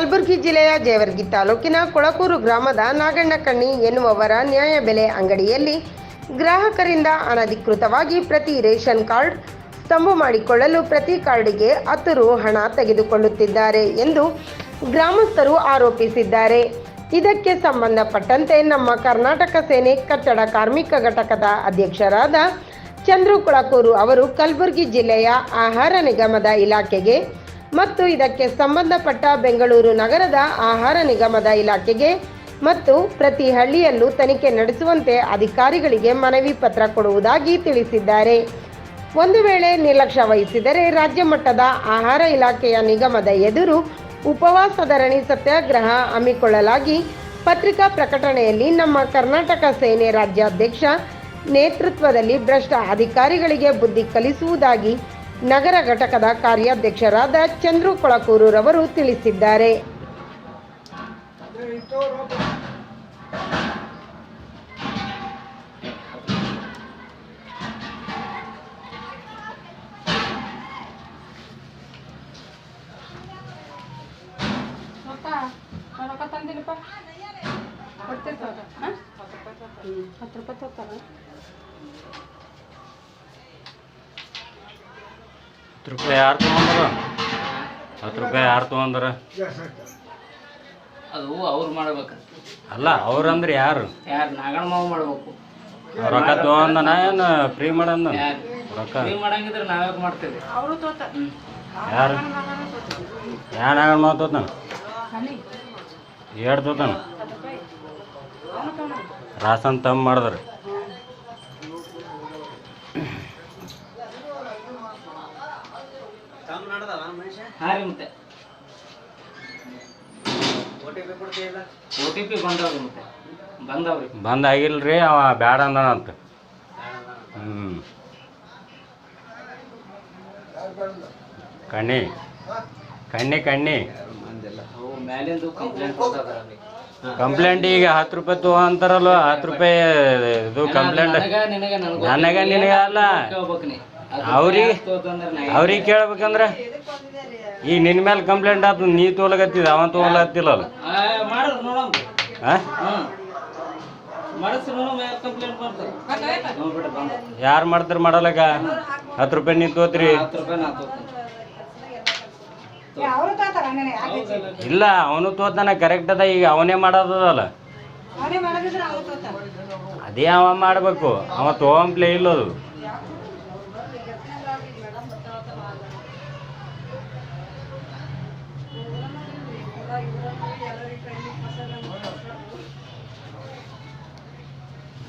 ಕಲಬುರಗಿ ಜಿಲ್ಲೆಯ ಜೇವರ್ಗಿ ತಾಲೂಕಿನ ಕೊಳಕೂರು ಗ್ರಾಮದ ನಾಗಣ್ಣಕಣ್ಣಿ ಎನ್ನುವವರ ನ್ಯಾಯ ಬೆಲೆ ಅಂಗಡಿಯಲ್ಲಿ ಗ್ರಾಹಕರಿಂದ ಅನಧಿಕೃತವಾಗಿ ಪ್ರತಿ ರೇಷನ್ ಕಾರ್ಡ್ ಸ್ತಂಭ ಮಾಡಿಕೊಳ್ಳಲು ಪ್ರತಿ ಕಾರ್ಡಿಗೆ ಹತ್ತು ರು ಹಣ ತೆಗೆದುಕೊಳ್ಳುತ್ತಿದ್ದಾರೆ ಎಂದು ಗ್ರಾಮಸ್ಥರು ಆರೋಪಿಸಿದ್ದಾರೆ. ಇದಕ್ಕೆ ಸಂಬಂಧಪಟ್ಟಂತೆ ನಮ್ಮ ಕರ್ನಾಟಕ ಸೇನೆ ಕಟ್ಟಡ ಕಾರ್ಮಿಕ ಘಟಕದ ಅಧ್ಯಕ್ಷರಾದ ಚಂದ್ರು ಕೊಳಕೂರು ಅವರು ಕಲಬುರಗಿ ಜಿಲ್ಲೆಯ ಆಹಾರ ನಿಗಮದ ಇಲಾಖೆಗೆ ಮತ್ತು ಇದಕ್ಕೆ ಸಂಬಂಧಪಟ್ಟ ಬೆಂಗಳೂರು ನಗರದ ಆಹಾರ ನಿಗಮದ ಇಲಾಖೆಗೆ ಮತ್ತು ಪ್ರತಿ ಹಳ್ಳಿಯಲ್ಲೂ ತನಿಖೆ ನಡೆಸುವಂತೆ ಅಧಿಕಾರಿಗಳಿಗೆ ಮನವಿ ಪತ್ರ ಕೊಡುವುದಾಗಿ ತಿಳಿಸಿದ್ದಾರೆ. ಒಂದು ವೇಳೆ ನಿರ್ಲಕ್ಷ್ಯ ವಹಿಸಿದರೆ ರಾಜ್ಯ ಮಟ್ಟದ ಆಹಾರ ಇಲಾಖೆಯ ನಿಗಮದ ಎದುರು ಉಪವಾಸ ಧರಣಿ ಸತ್ಯಾಗ್ರಹ ಹಮ್ಮಿಕೊಳ್ಳಲಾಗಿ ಪತ್ರಿಕಾ ಪ್ರಕಟಣೆಯಲ್ಲಿ ನಮ್ಮ ಕರ್ನಾಟಕ ಸೇನೆ ರಾಜ್ಯಾಧ್ಯಕ್ಷ ನೇತೃತ್ವದಲ್ಲಿ ಭ್ರಷ್ಟ ಅಧಿಕಾರಿಗಳಿಗೆ ಬುದ್ಧಿ ಕಲಿಸುವುದಾಗಿ ನಗರ ಘಟಕದ ಕಾರ್ಯಾಧ್ಯಕ್ಷರಾದ ಚಂದ್ರು ಕೊಳಕೂರುರವರು ತಿಳಿಸಿದ್ದಾರೆ. ಹತ್ತು ರೂಪಾಯಿ ಹತ್ತು ರೂಪಾಯಿ ಯಾರು ತೊಗೊಂಡ್ರು? ಹತ್ತು ರೂಪಾಯಿ ಯಾರು ತೊಗೊಂಡ್ರ? ಅದು ಅವ್ರು ಮಾಡ್ಬೇಕು. ಅಲ್ಲ ಅವ್ರಂದ್ರೆ ಯಾರು? ಯಾರು ನಾಗಣ್ಣ ಮಾವು ಮಾಡ್ಬೇಕು ರೊಕ್ಕ ತೊಗೊಂಡನ ಏನು ಫ್ರೀ ಮಾಡಂದ? ರೊಕ್ಕ? ನೀವು ಮಾಡಂಗಿದ್ರೆ ನಾವೇ ಮಾಡ್ತೇವೆ ಅವರು ತೋತಾರ ಯಾರು? ಯಾರು ನಾಗಣ್ಣ ಮಾತೋತಾನ ತೋತನ? ಎರಡು ತೋತನ ರಾಸನ್ ತಮ್ಮ ಮಾಡಿದ್ರಿ. ಹಾಂ ರೀ ಮತ್ತೆ. ಓ ಟಿ ಪಿ ಬಂದವ್ರಿ ಮತ್ತೆ. ಬಂದವ್ರಿ. ಬಂದ್ ಆಗಿಲ್ರಿ ಅವ ಬ್ಯಾಡ ಅಂದನಂತ. ಹ್ಮ್. ಕಣ್ಣಿ ಕಣ್ಣಿ ಕಣ್ಣಿ. ಅವು ಮ್ಯಾಲಿಂದು ಕಂಪ್ಲೇಂಟ್ ಕೊಡ್ತಾರ ಕಂಪ್ಲೇಂಟ್ ಈಗ ಹತ್ತು ರೂಪಾಯಿ ತಗೋ ಅಂತಾರಲ್ವ ಹತ್ತು ರೂಪಾಯಿ ಇದು ಕಂಪ್ಲೇಂಟ್ ನನಗ ನಿನಗ ನನಗ ನನಗ ನಿನಗ ಅಲ್ಲ. ಕೇಳ್ಬೇಕು ನೀ. ಅವ್ರಿಗೆ ಅವ್ರಿಗೆ ಕೇಳ್ಬೇಕಂದ್ರೆ ಈ ನಿನ್ನ ಮೇಲೆ ಕಂಪ್ಲೇಂಟ್ ಆತು ನೀ ತೋಲಗತ್ತಿದ ಅವ ನೋಡಮ್ ಯಾರು ಕಂಪ್ಲೇಂಟ್ ಮಾಡ್ತಾರೆ. ಮಾಡಲಕ್ಕ ಹತ್ತು ರೂಪಾಯಿ ನೀ ತೋತ್ರಿ ಇಲ್ಲ ಅವನು ತೋತಾನ ಕರೆಕ್ಟ್ ಅದ ಈಗ ಅವನೇ ಮಾಡೋದಲ್ಲ ಅದೇ ಅವ ಮಾಡ್ಬೇಕು. ಅವ ತೋಂಪ್ಲೇ ಇಲ್ಲದು ಇವರನ್ನು ಯಾರು ಟ್ರೈನಿಂಗ್ ಮಸಾಲೆ